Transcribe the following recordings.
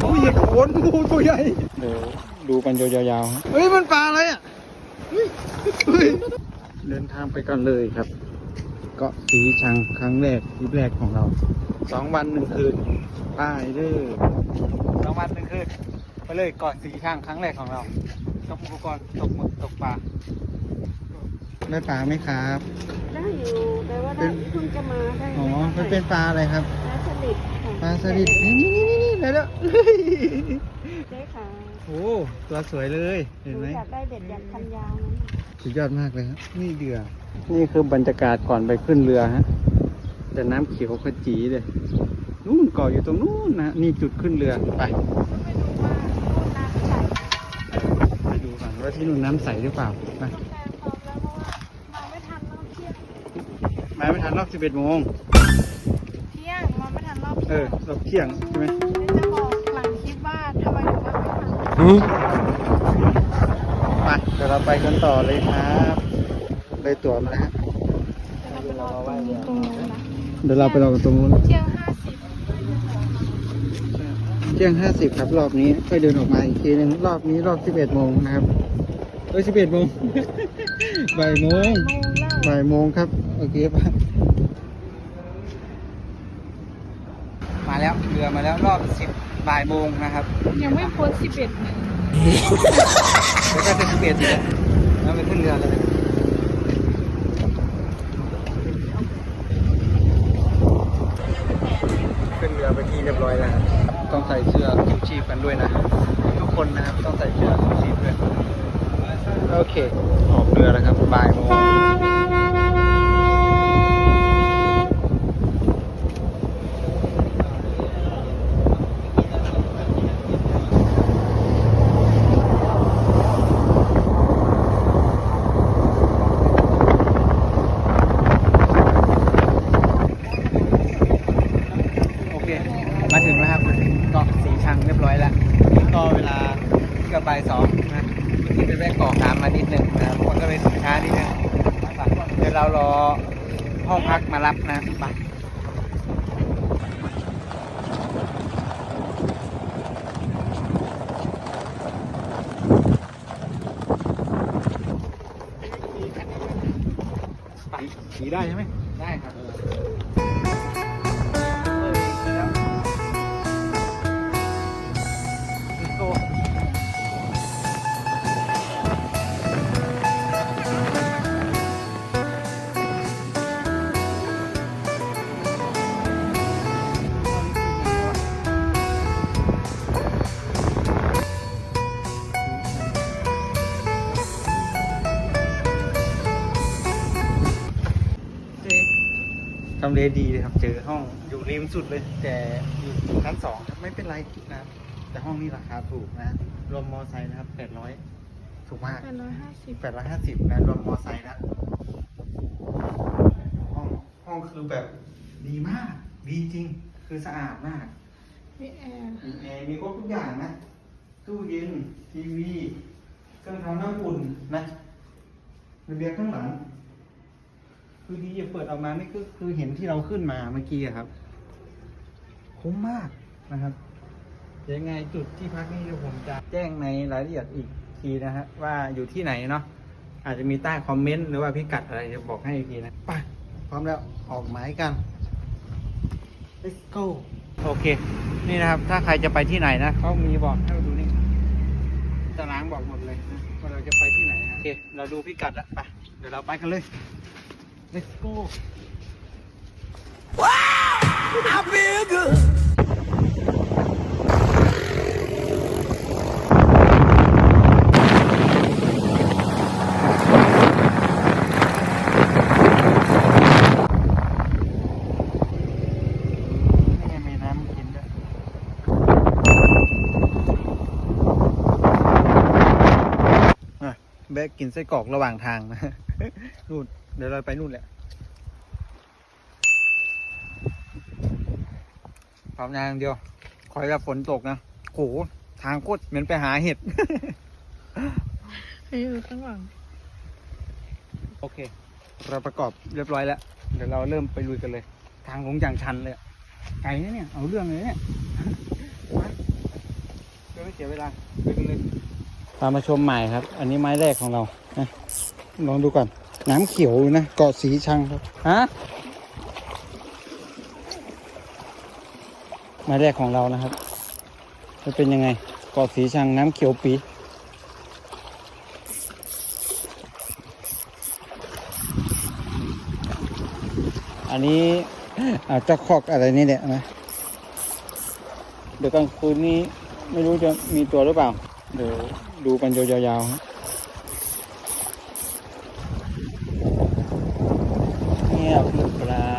โอ้ยอย่าโขนงูตัวใหญ่ เดี๋ยวดูมันยาวๆฮะเฮ้ยมันปลาอะไรอะเฮ้ยเฮ้ยเดินทางไปกันเลยครับ เกาะสีชังครั้งแรกทริปแรกของเราสองวันหนึ่งคืนไปเด้อสองวันหนึ่งคืนไปเลยเกาะสีชังครั้งแรกของเรา ตกอุปกรณ์ตกหมึกตกปลาได้ปลาไหมครับได้อยู่แต่ว่าได้เป็นเพิ่งจะมาได้อ๋อไม่มันเป็นปลาอะไรครับปลาสลิดค่ะปลาสลิดนี่นี่นี่นี่ได้แล้วเฮ้ยได้ค่ะโอ้ตัวสวยเลยหเห็นนูไหมอยากได้เด็ดอยากคันยาวนั้นสุดยอดมากเลยครับนี่เดือนี่คือบรรยากาศก่อนไปขึ้นเรือฮะแต่น้ำเขียวขจีเลยนู่นเกาะอยู่ตรงนู้นนะนี่จุดขึ้นเรือไป ไม่รู้ว่าโคตรน้ำใส ไปดูก่อน ว่าที่นู่นน้ำใสหรือเปล่าไปต้องการพร้อมแล้วเพราะว่ามาไม่ทันรอบเที่ยงมาไม่ทันรอบ11โมงเที่ยงมาไม่ทันรอบเอเที่ยองรอบเที่ยงใช่ไหมเดี๋ยวจะบอกหลังคลิปว่าทำไมถึงมาไม่ทันไปเดี๋ยวเราไปกันต่อเลยครับได้ตั๋วมาแล้วฮะเดี๋ยวเราไปรอตรงนี้ตรงนู้นนะเดี๋ยวเราไปรอกันตรงนู้นเที่ยงห้าสิบเที่ยงห้าสิบครับรอบนี้ค่อยเดินออกมาอีกทีหนึงรอบนี้รอบสิบเอ็ดโมงนะครับ เอ้ยสิบเอ็ดโมง บ่ายโมงโมงแล้วบ่ายโมงครับ โอเคป่ะมาแล้วเรือมาแล้วรอบสิบบ่ายโมงนะครับยังไม่พ้นสิบเอ็ดแล้วก็จะสิบเอ็ดเลยแล้วไปขึ้นเรือเลย ขึ้นเรือไปที่เรียบร้อยแล้วครับต้องใส่เสื้อชูชีพกันด้วยนะ ทุกคนนะครับต้องใส่เสื้อชูชีพด้วย โอเค ออกเรือแล้วครับบ่ายโมงโอเค มาถึงแล้วครับเกาะสีชังเรียบร้อยแล้ว ก็เวลาเกือบบ่ายสองนะ ที่ไปแวะเกาะน้ำมานิดหนึ่งนะคนก็เลยถึงช้านิดนึงเดี๋ยวเรารอห้องพักมารับนะปไปขี่ได้ใช่ไหม ทำเลดีเลยครับ เจอห้องอยู่ริมสุดเลย แต่อยู่ชั้นสองครับไม่เป็นไรนะครับแต่ห้องนี้ราคาถูกนะรวมมอไซค์นะครับแปดร้อยถูกมากแปดร้อยห้าสิบแปดร้อยห้าสิบนะรวมมอไซค์นะห้องห้องคือแบบดีมาก ดีจริง คือสะอาดมากมีแอร์มีแอร์มีครบทุกอย่างนะ ตู้เย็นทีวีเครื่องทำน้ำอุ่นนะระเบียงข้างหลัง คือดีเปิดออกมานี่ก็คือเห็นที่เราขึ้นมาเมื่อกี้อะครับ คุ้มมากนะครับเดี๋ยวยังไงจุดที่พักนี่เดี๋ยวผมจะแจ้งในรายละเอียดอีกทีนะฮะว่าอยู่ที่ไหนเนาะอาจจะมีใต้คอมเมนต์หรือว่าพิกัดอะไรจะบอกให้อีกทีนะไปพร้อมแล้วออกหมายกัน let's go โอเค นี่นะครับ ถ้าใครจะไปที่ไหนนะเขามีบอกให้เราดูนี่ตารางบอกหมดเลยนะว่าเราจะไปที่ไหนนะโอเค เราดูพิกัดแล้วไปเดี๋ยวเราไปกันเลย let's go I feel good. นี่ไงมีน้ำกินด้วยอะแบกกินไส้กรอกระหว่างทางนะนู่น เดี๋ยวเราไปนู่นแหละพร้อมอย่างเดียว คอยรับฝนตกนะโหทางโคตรเหมือนไปหาเห็ดให้อยู่ข้างหลังโอเค เราประกอบเรียบร้อยแล้ว เดี๋ยวเราเริ่มไปลุยกันเลย ทางลงอย่างชันเลยอะไก่นะเนี่ย เอาเรื่องเลยเนี่ยมาเดี๋ยวไม่เสียเวลาไปกันเลยตามมาชมใหม่ครับ อันนี้ไม้แรกของเรานะลองดูก่อน น้ำเขียวอยู่นะ เกาะสีชังครับ ฮะไม้แรกของเรานะครับ จะเป็นยังไง เกาะสีชังน้ำเขียวปีอันนี้อาจจะคอกอะไรนี่แหละนะ เดี๋ยวกลางคืนนี้ไม่รู้จะมีตัวหรือเปล่า เดี๋ยวดูกันยาวๆครับเงียบเปล่า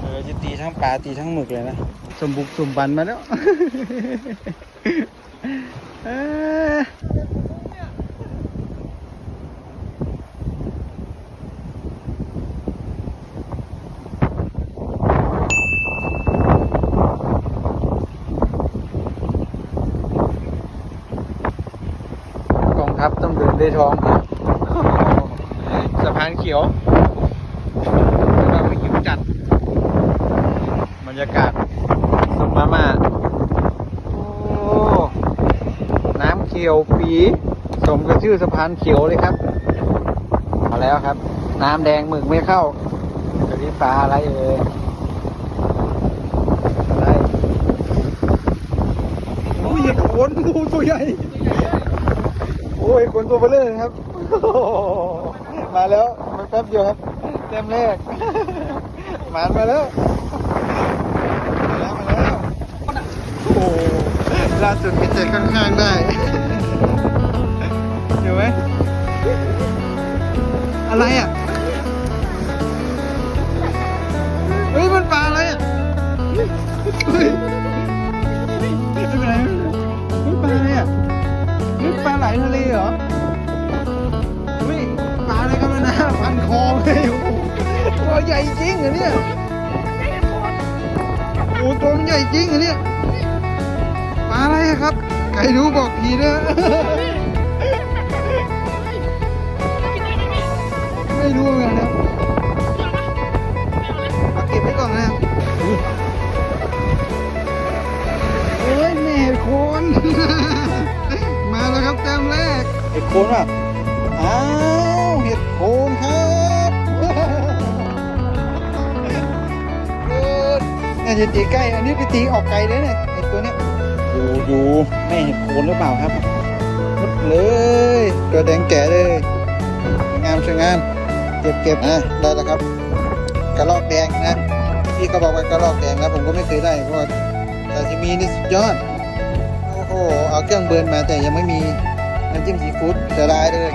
เออจะตีทั้งปลาตีทั้งหมึกเลยนะ สมบุกสมบันมาแล้วกองทัพต้องเดินด้วยท้องครับ สะพานเขียวเราไม่หิวจัด บรรยากาศสมมามาโอ้ น้ำเขียวปีสมกับชื่อสะพานเขียวเลยครับมาแล้วครับ น้ำแดงหมึกไม่เข้าจะนี่ปลาอะไรเอ่ยอะไรโอ้ยเห็ดโคนดูตัวใหญ่โอ้ยคนตัวเบลเลยครับ มาแล้วมันแป๊บเดียวครับเต็มแรกหมานมาแล้วมาแล้วมาแล้วโอ้โหล่าสุดมีเจ็ดข้างๆได้ ดี๋ยวไหมอะไรอะเฮ้ยมันปลาอะไรอะเฮ้ยไม่เป็นไรไม่เป็นไรเฮ้ยปลาอะไรอะเฮ้ยปลาไหลทะเลเหรอเฮ้ยปลาอะไรครับนะพันคอเลยโอ้โหตัวใหญ่จริงเหรอเนี่ยโอ้ตัวมันใหญ่จริงเหรอเนี่ยปลาอะไรครับไก่ดูบอกผีนะ ไม่รู้เหมือนกันนะเอาเก็บไว้ก่อนนะอุ๊ยโอ้ยแม่เห็ดโคน มาแล้วครับแต้มแรกเห็ดโคนอะอ้าวเห็ดโคนครับเกิดน่าจะตีใกล้ อันนี้ไปตีออกไกลเลยเนี่ยไอตัวเนี้ยดูดูแม่เห็ดโคนหรือเปล่าครับหมดเลย ตัวแดงแก่เลยสวยงามสวยงามเก็บเก็บนะได้แล้วครับกระรอกแดงนะพี่เขาบอกว่ากระรอกแดงนะผมก็ไม่เคยได้เพราะว่าซาชิมินี่สุดยอดโอ้โหเอาเครื่องเบิร์นมาแต่ยังไม่มีน้ำจิ้มซีฟู้ดเสียดายเลย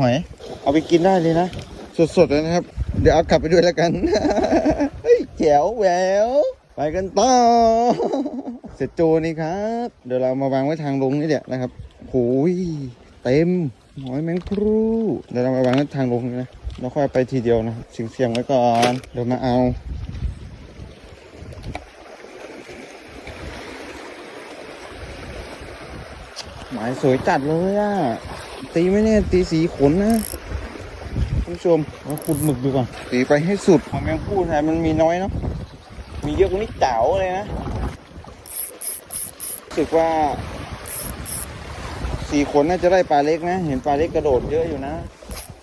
หอย เอาไปกินได้เลยนะ สดๆเลยนะครับ เดี๋ยวเอากลับไปด้วยแล้วกัน เฮ้ยแจ๋วแหววไปกันต่อเซจะโจนี่ครับ เดี๋ยวเรามาวางไว้ทางลงนี่แหละนะครับโอ้ยเต็มหอยแมงครูเดี๋ยวเรามาวางไว้ทางลงนี่นะเราค่อยไปทีเดียวนะเสียงเสียงๆไว้ก่อน เดี๋ยวมาเอาหมายสวยจัดเลยอะ ตีไม่แน่ตีสีขนนะคุณผู้ชมมาขุดหมึกดูก่อนตีไปให้สุดของแมงพูดไทยมันมีน้อยเนาะมีเยอะกว่านี้เจ๋าเลยนะรู้สึกว่าสีขนน่าจะได้ปลาเล็กนะ เห็นปลาเล็กกระโดดเยอะอยู่นะ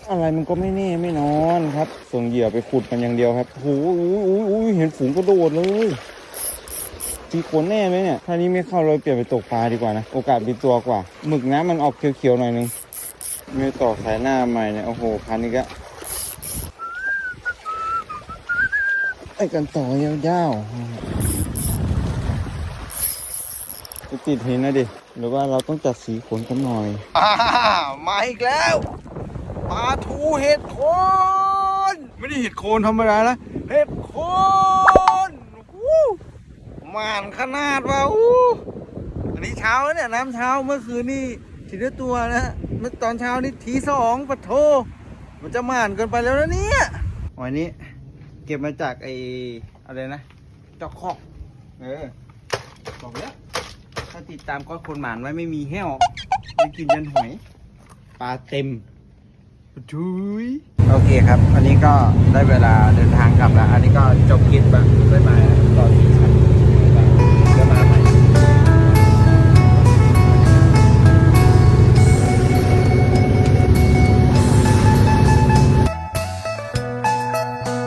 อะไรมันก็ไม่แน่ไม่นอนครับ ส่งเหยื่อไปขุดมันอย่างเดียวครับโอ้โหโอ้โหโอ้โหเห็นฝูงกระโดดเลยสีขนแน่ไหมเนี่ย ถ้านี้ไม่เข้าเราเปลี่ยนไปตกปลาดีกว่านะ โอกาสมีตัวกว่า หมึกน้ำมันออกเขียวๆหน่อยนึง มีต่อสายหน้าใหม่เนี่ย โอ้โห พันนี้ก็ไอ้กันต่อยาวๆจะติดหินนะดิ หรือว่าเราต้องจัดสีขนกันหน่อยอ่ามาอีกแล้วปลาทูเห็ดโคนไม่ได้เห็ดโคนธรรมดานะเห็ดโคนวู้มานขนาดว่าอู้อันนี้เช้าเนี่ยน้ำเช้าเมื่อคืนนี่ ทีละตัวนะเมื่อตอนเช้านี่ทีสองปะโท มันจะมานเกินไปแล้วนะเนี่ยวันนี้เก็บมาจากไอ้อะไรนะจอกคอก เออบอกแล้วถ้าติดตามก็คนหมานไว้ไม่มีแห้วไม่กินยันหอยปลาเต็มทุยโอเคครับ อันนี้ก็ได้เวลาเดินทางกลับแล้ว อันนี้ก็จบกินแบบบ๊ายบาย